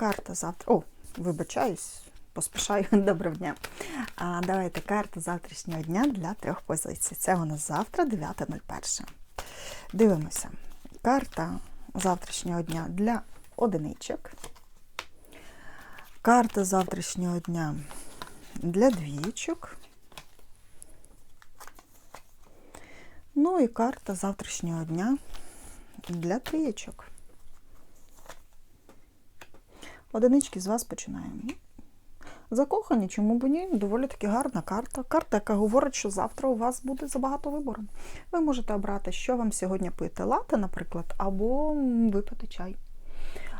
карта завтра. О, вибачаюсь, поспішаю. Доброго дня. А, Давайте карта завтрашнього дня для трьох позицій. Це у нас завтра, 9.01. Дивимося. Карта завтрашнього дня для одиничок. Карта завтрашнього дня для двічок. Ну і карта завтрашнього дня для трієчок. Одинички з вас починаємо. Закохані, чому б ні? Доволі таки гарна карта. Карта, яка говорить, що завтра у вас буде забагато вибору. Ви можете обрати, що вам сьогодні пити, лати, наприклад, або випити чай.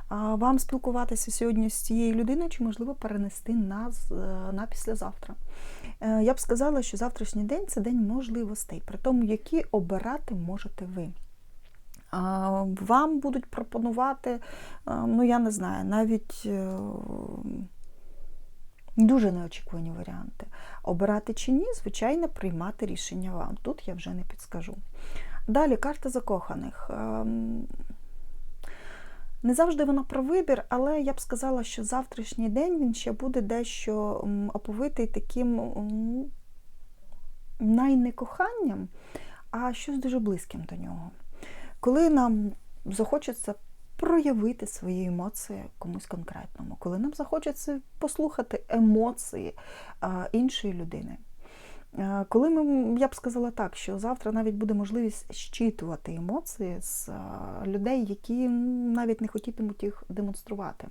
А Вам спілкуватися сьогодні з цією людиною, чи можливо перенести на, на післязавтра. Е, я б сказала, що завтрашній день це день можливостей, при тому, які обирати можете ви. Вам будуть пропонувати, е, ну я не знаю, навіть е, дуже неочікувані варіанти. Обирати чи ні, звичайно, приймати рішення вам. Тут я вже не підскажу. Далі карта закоханих. Ем, не завжди вона про вибір, але я б сказала, що завтрашній день він ще буде дещо оповитий таким найнекоханням, а щось дуже близьким до нього. Коли нам захочеться проявити свої емоції комусь конкретному, коли нам захочеться послухати емоції іншої людини. Коли ми, я б сказала так, що завтра навіть буде можливість щитувати емоції з людей, які навіть не хотітимуть їх демонструвати.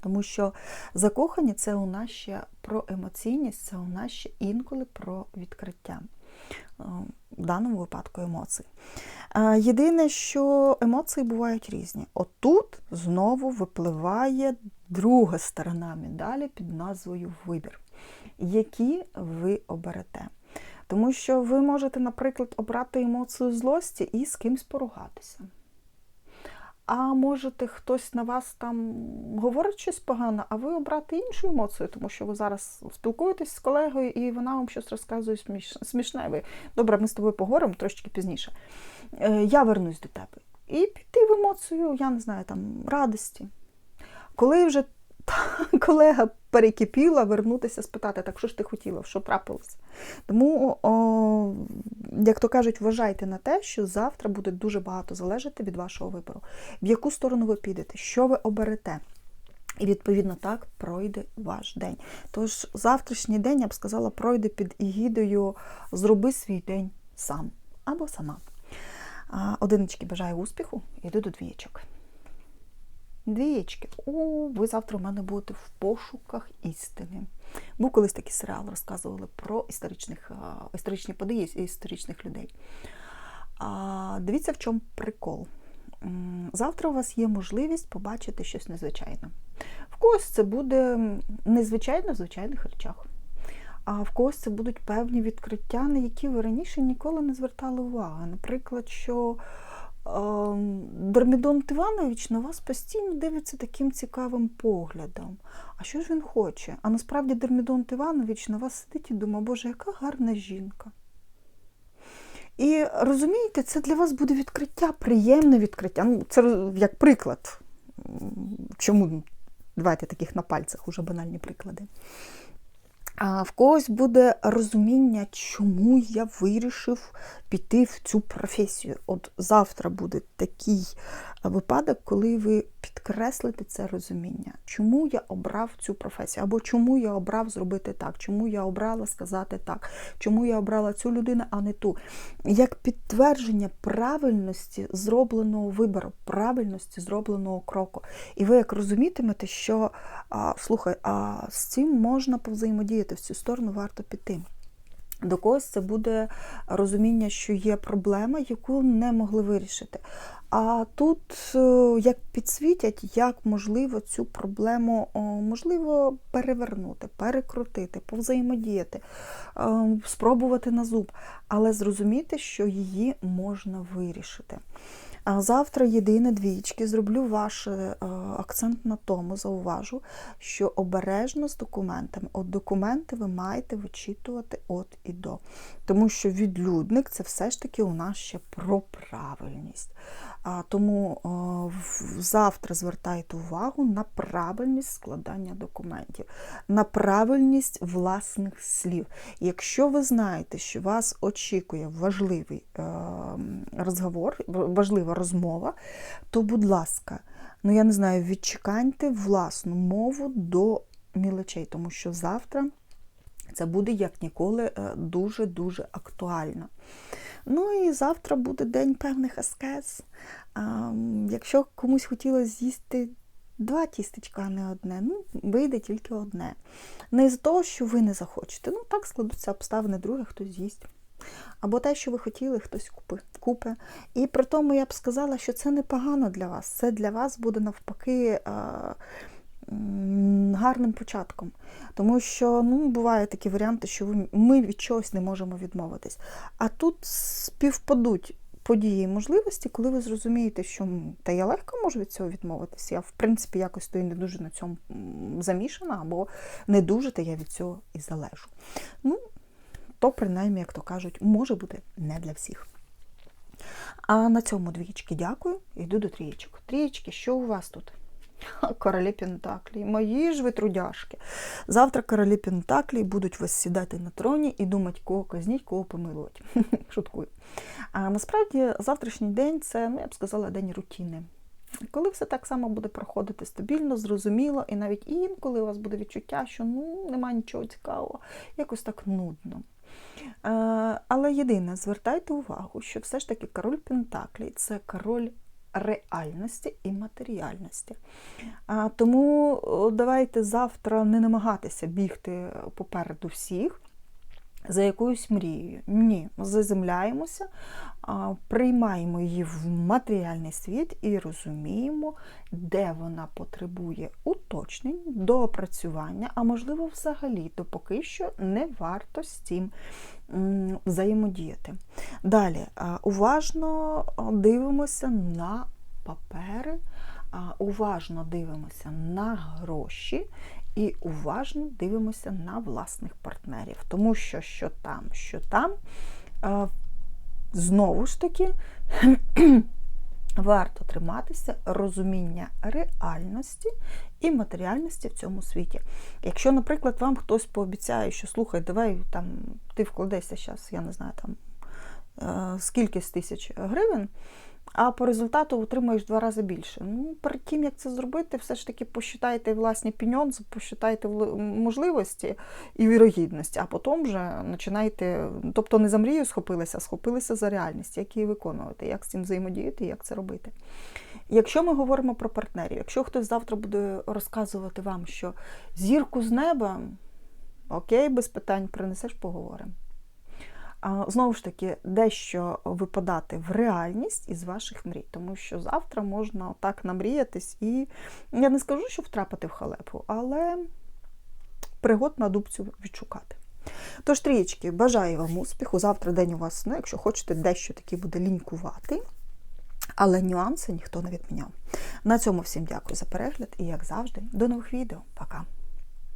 Тому що закохані це у нас ще про емоційність, це у нас ще інколи про відкриття. В даному випадку емоцій. Єдине, що емоції бувають різні. Отут знову випливає друга сторона медалі під назвою Вибір які ви оберете. Тому що ви можете, наприклад, обрати емоцію злості і з кимсь поругатися. А можете хтось на вас там говорить щось погане, а ви обрати іншу емоцію, тому що ви зараз спілкуєтесь з колегою, і вона вам щось розказує смішне. Ви добре, ми з тобою поговоримо трошки пізніше. Е, я вернусь до тебе. І піти в емоцію, я не знаю, там радості. Коли вже колега перекипіла, вернутися, спитати, так що ж ти хотіла, що трапилося. Тому, о, як то кажуть, вважайте на те, що завтра буде дуже багато залежати від вашого вибору. В яку сторону ви підете, що ви оберете. І, відповідно, так пройде ваш день. Тож, завтрашній день, я б сказала, пройде під егідою Зроби свій день сам або сама. Одинички бажаю успіху, іду до двієчок. Двієчки, о, ви завтра в мене будете в пошуках істини. Був колись такий серіал, розказували про історичних, історичні події історичних людей. А, Дивіться, в чому прикол. Завтра у вас є можливість побачити щось незвичайне. В когось це буде незвичайно в звичайних речах. А в когось це будуть певні відкриття, на які ви раніше ніколи не звертали уваги. Наприклад, що Дормідон Іванович на вас постійно дивиться таким цікавим поглядом. А що ж він хоче? А насправді Дормідон Іванович на вас сидить і думає, Боже, яка гарна жінка. І розумієте, це для вас буде відкриття, приємне відкриття. Ну, Це як приклад. Чому давайте таких на пальцях уже банальні приклади. А в когось буде розуміння, чому я вирішив піти в цю професію. От завтра буде такий випадок, коли ви підкреслите це розуміння, чому я обрав цю професію, або чому я обрав зробити так, чому я обрала сказати так, чому я обрала цю людину, а не ту. Як підтвердження правильності зробленого вибору, правильності зробленого кроку. І ви як розумітимете, що а, слухай, а з цим можна повзаємодіяти, в цю сторону варто піти. До когось це буде розуміння, що є проблема, яку не могли вирішити. А тут е, як підсвітять, як можливо цю проблему можливо перевернути, перекрутити, повзаємодіяти, е, спробувати на зуб, але зрозуміти, що її можна вирішити. А завтра єдине двічки. Зроблю ваш е, акцент на тому, зауважу, що обережно з документами. От документи ви маєте вичитувати от і до. Тому що відлюдник це все ж таки у нас ще про правильність. А, Тому о, завтра звертайте увагу на правильність складання документів, на правильність власних слів. Якщо ви знаєте, що вас очікує важливий е, розговор, в- важлива розмова, то, будь ласка, ну я не знаю, відчеканьте власну мову до мілочей, тому що завтра це буде як ніколи е, дуже-дуже актуально. Ну і завтра буде день певних аскез. Якщо комусь хотілося з'їсти два тістечка, а не одне, ну, вийде тільки одне. Не з того, що ви не захочете. Ну, так складуться обставини, друге хтось з'їсть. Або те, що ви хотіли, хтось купи, купе. І при тому я б сказала, що це непогано для вас. Це для вас буде навпаки а, гарним початком. Тому що ну, бувають такі варіанти, що ми від чогось не можемо відмовитись. А тут співпадуть події і можливості, коли ви зрозумієте, що та я легко можу від цього відмовитися. Я, в принципі, якось то і не дуже на цьому замішана, або не дуже, та я від цього і залежу. Ну, то, принаймні, як то кажуть, може бути не для всіх. А на цьому двічки дякую. Йду до трієчок. Трієчки, що у вас тут? Королі Пентаклі, мої ж ви трудяшки. Завтра королі Пентаклі будуть вас сідати на троні і думати, кого казніть, кого помилувати. Шуткую. А насправді завтрашній день це, ну я б сказала, день рутини. Коли все так само буде проходити стабільно, зрозуміло, і навіть інколи у вас буде відчуття, що ну немає нічого цікавого, якось так нудно. Е, Але єдине, звертайте увагу, що все ж таки король Пентаклі це король реальності і матеріальності. Тому давайте завтра не намагатися бігти попереду всіх за якоюсь мрією. Ні, заземляємося, приймаємо її в матеріальний світ і розуміємо, де вона потребує уточнень, доопрацювання, а можливо, взагалі, то поки що не варто з цим взаємодіяти. Далі, уважно дивимося на папери, уважно дивимося на гроші і уважно дивимося на власних партнерів. Тому що що там, що там, знову ж таки, варто триматися розуміння реальності і матеріальності в цьому світі. Якщо, наприклад, вам хтось пообіцяє, що слухай, давай там ти вкладешся зараз, я не знаю, там з тисяч гривень, а по результату отримаєш два рази більше. Ну, перед тим, як це зробити, все ж таки посчитайте власні піньонзи, посчитайте можливості і вірогідності, а потім вже починайте, тобто не за мрію схопилися, а схопилися за реальність, як її виконувати, як з цим взаємодіяти, як це робити. Якщо ми говоримо про партнерів, якщо хтось завтра буде розказувати вам, що зірку з неба, окей, без питань принесеш, поговоримо. Знову ж таки, дещо випадати в реальність із ваших мрій, тому що завтра можна так намріятись і я не скажу, що втрапити в халепу, але пригод на дубцю відшукати. Тож, трієчки, бажаю вам успіху. Завтра день у вас, ну, якщо хочете, дещо таки буде лінькувати, але нюанси ніхто не відміняв. На цьому всім дякую за перегляд і, як завжди, до нових відео. Пока!